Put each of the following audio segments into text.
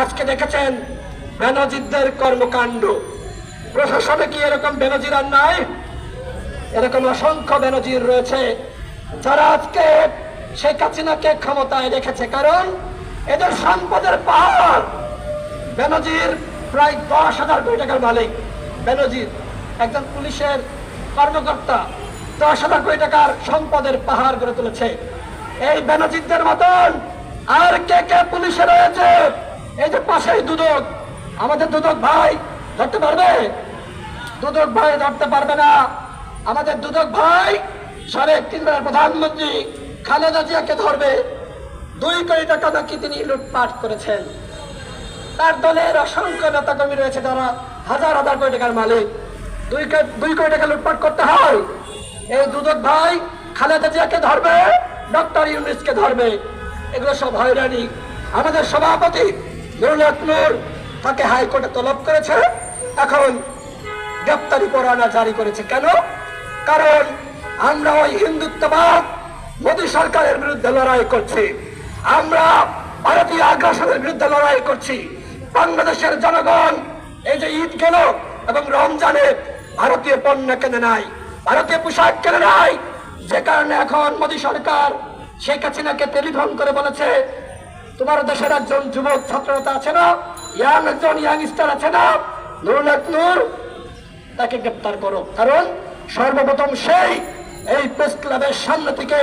আজকে দেখেছেন বেনজিরদের কর্মকাণ্ড। প্রশাসনে কি এরকম বেনজির আর নাই? এরকম অসংখ্য বেনজির রয়েছে, যারা আজকে শেখ হাসিনাকে ক্ষমতায় রেখেছে। কারণ এদের সম্পদের পাহাড়। বেনজির প্রায় দশ হাজার কোটি টাকার মালিক বেনজির। একজন পুলিশের কর্মকর্তা দশ হাজার কোটি টাকার সম্পদের পাহাড় গড়ে তুলেছে। এই বেনজিরদের মতন আর কে কে পুলিশে রয়েছে? এই যে পাশেই দুদক, আমাদের দুদক ভাই, ধরতে পারবে? দুদক ভাই ধরতে পারবে না। আমাদের দুদক ভাই, সাবেক তিনবারের প্রধানমন্ত্রী খালেদা জিয়াকে ধরবে। দুই কোটি টাকা নাকি তিনি লুটপাট করেছেন। তার দলের অসংখ্য নেতা কর্মী রয়েছে যারা হাজার হাজার কোটি টাকার মালিক। দুই দুই কোটি টাকা লুটপাট করতে হয়। এই দুদক ভাই খালেদা জিয়াকে ধরবে, ডক্টর ইউনিসকে ধরবে। এগুলো সব হয়রানি। আমাদের সভাপতি নুরুল নূর তাকে হাইকোর্টে তলব করেছে, এখন গ্রেপ্তারি পরোয়ানা জারি করেছে কেন? কারণ আমরা ওই হিন্দুত্ববাদ মোদী সরকারের বিরুদ্ধে লড়াই করছি। আমরা ভারতীয় আগ্রাসনের বিরুদ্ধে লড়াই করছি। বাংলাদেশের জনগণ এই যে ঈদ গেল এবং রমজানে ভারতীয় পণ্য কেনে নাই, ভারতীয় পোশাক কেনে নাই, যে কারণে এখন মোদী সরকার শেখ হাসিনাকে টেলিফোন করে বলেছে তোমার দেশের একজন যুবক ছাত্রতা আছে না? ইয়াং একজন ইয়াংস্টার আছে না? নুরুল নূর, তাকে গ্রেপ্তার করো। কারণ সর্বপ্রথম সেই এই প্রেস ক্লাবের সামনে থেকে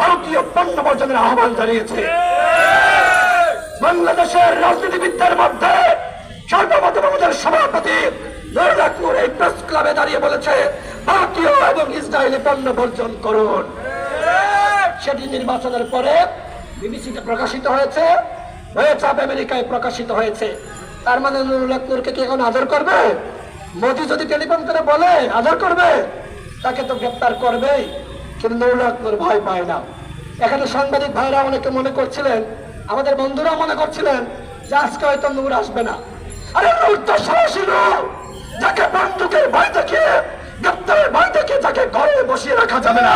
ভারতীয় পণ্য বর্জনের আহ্বান জানিয়েছে। বাংলাদেশের রাজনীতিবিদদের মধ্যে সর্বপ্রথম আমাদের সভাপতি নুরুল এই প্রেস ক্লাবে দাঁড়িয়ে বলেছে, ভারতীয় এবং ইসরায়েলি পণ্য বর্জন করুন। সেটি নির্বাচনের পরে বিবিসিতে প্রকাশিত হয়েছে হয়েছে আমেরিকায় প্রকাশিত হয়েছে। তার মানে নুরুল হক নূরকে কি এখন আদর করবে? মোদি যদি টেলিফোন করে বলে, আদর করবে? তাকে তো গ্রেপ্তার করবেই, কিন্তু নুরুল হক নূর ভয় পায় না। এখানে সাংবাদিক ভাইরা অনেকে মনে করছিলেন, আমাদের বন্ধুরা মনে করছিলেন যে আজকে হয়তো নূর আসবে না। আরে নূর তো সাহসী যাকে বন্দুকের ভয় দেখিয়ে, গ্রেপ্তারের ভয় দেখিয়ে তাকে ঘরে বসিয়ে রাখা যাবে না।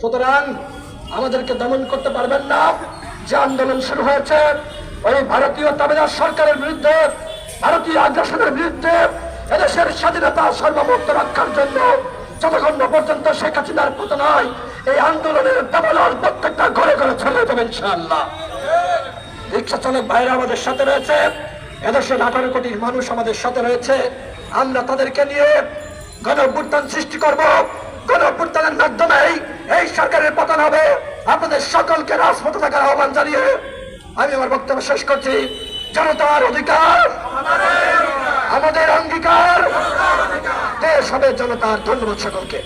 সুতরাং আমাদেরকে দমন করতে পারবেন না। যে আন্দোলন শুরু হয়েছে, ওই ভারতীয় তাবেদার সরকারের বিরুদ্ধে, ভারতীয় আগ্রাসনের বিরুদ্ধে, এদেশের স্বাধীনতা সার্বভৌমত্ব রক্ষার জন্য যতক্ষণ পর্যন্ত শেখ হাসিনার পতন হয় এই আন্দোলনের দাবানল প্রত্যেকটা ঘরে ঘরে ছড়িয়ে দেবেন ইনশাআল্লাহ। রিক্সা চালক ভাইরা আমাদের সাথে রয়েছে, এদেশের আঠারো কোটি মানুষ আমাদের সাথে রয়েছে। আমরা তাদেরকে নিয়ে গণ সৃষ্টি করব। গণ অভ্যুত্থানের মাধ্যমেই এই সরকারের পতন হবে। আপনাদের সকলকে রাজপথে থাকার আহ্বান জানিয়ে আমি আমার বক্তব্য শেষ করছি। জনতার অধিকার, আমাদের অঙ্গীকার, দেশ হবে জনতার ধন্যবাদ সকলকে।